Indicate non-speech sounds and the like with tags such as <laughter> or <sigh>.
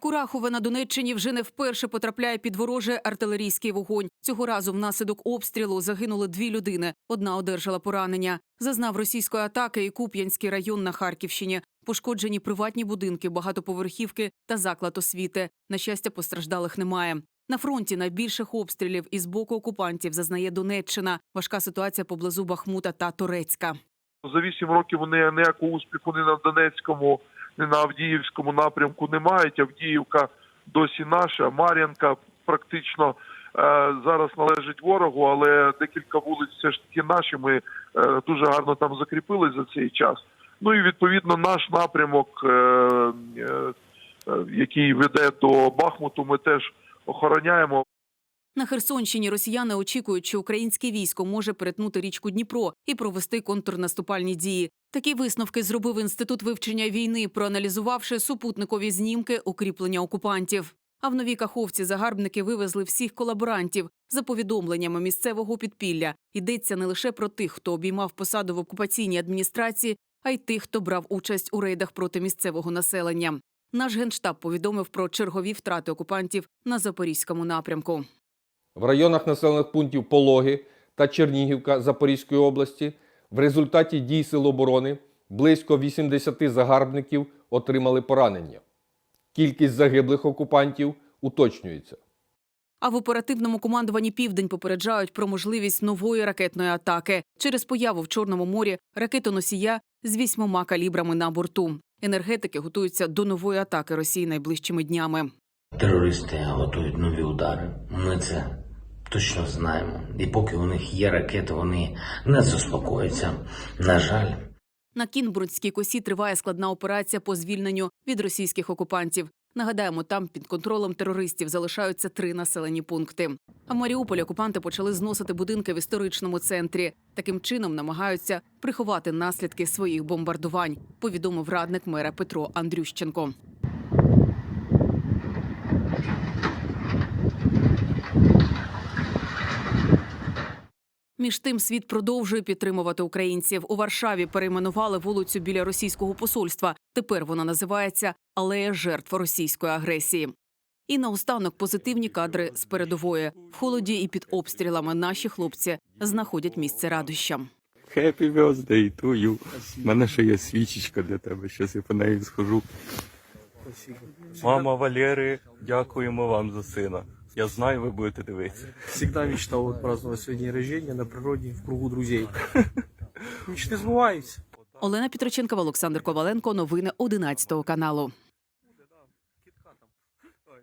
Курахове на Донеччині вже не вперше потрапляє під ворожий артилерійський вогонь. Цього разу внаслідок обстрілу загинули дві людини. Одна одержала поранення. Зазнав російської атаки і Куп'янський район на Харківщині. Пошкоджені приватні будинки, багатоповерхівки та заклад освіти. На щастя, постраждалих немає. На фронті найбільших обстрілів із боку окупантів зазнає Донеччина. Важка ситуація поблизу Бахмута та Торецька. За вісім років вони ніякого успіху ні на Донецькому, на Авдіївському напрямку не мають. Авдіївка досі наша, Мар'янка практично е, зараз належить ворогу, але декілька вулиць все ж таки наші. Ми е, дуже гарно там закріпились за цей час. Ну і відповідно наш напрямок, е, який веде до Бахмуту, ми теж охороняємо. На Херсонщині росіяни очікують, що українське військо може перетнути річку Дніпро і провести контрнаступальні дії. Такі висновки зробив інститут вивчення війни, проаналізувавши супутникові знімки укріплення окупантів. А в новій каховці загарбники вивезли всіх колаборантів. За повідомленнями місцевого підпілля йдеться не лише про тих, хто обіймав посаду в окупаційній адміністрації, а й тих, хто брав участь у рейдах проти місцевого населення. Наш генштаб повідомив про чергові втрати окупантів на запорізькому напрямку. В районах населених пунктів Пологи та Чернігівка Запорізької області в результаті дій Сил оборони близько 80 загарбників отримали поранення. Кількість загиблих окупантів уточнюється. А в оперативному командуванні Південь попереджають про можливість нової ракетної атаки через появу в Чорному морі ракетоносія з вісьмома калібрами на борту. Енергетики готуються до нової атаки Росії найближчими днями. Терористи готують нові удари. Ми це точно знаємо. І поки у них є ракети, вони не заспокояться. На жаль, На Кінбурнській косі триває складна операція по звільненню від російських окупантів. Нагадаємо, там під контролем терористів залишаються три населені пункти. А в Маріуполі окупанти почали зносити будинки в історичному центрі. Таким чином намагаються приховати наслідки своїх бомбардувань. Повідомив радник мера Петро Андрющенко. Між тим світ продовжує підтримувати українців. У Варшаві перейменували вулицю біля російського посольства. Тепер вона називається Алея жертв російської агресії. І наостанок позитивні кадри з передової. В холоді і під обстрілами наші хлопці знаходять місце радощам. Birthday to you. У мене ще є свічечка для тебе, щас я по неї схожу. Мама Валери, дякуємо вам за сина. Я знаю, ви будете дивитися. Всегда мечтал вот праздновать свой день рождения на природе в кругу друзей. <laughs> Мечты сбываются. Олена Петроченкова, Олександр Коваленко. Новини 11 каналу.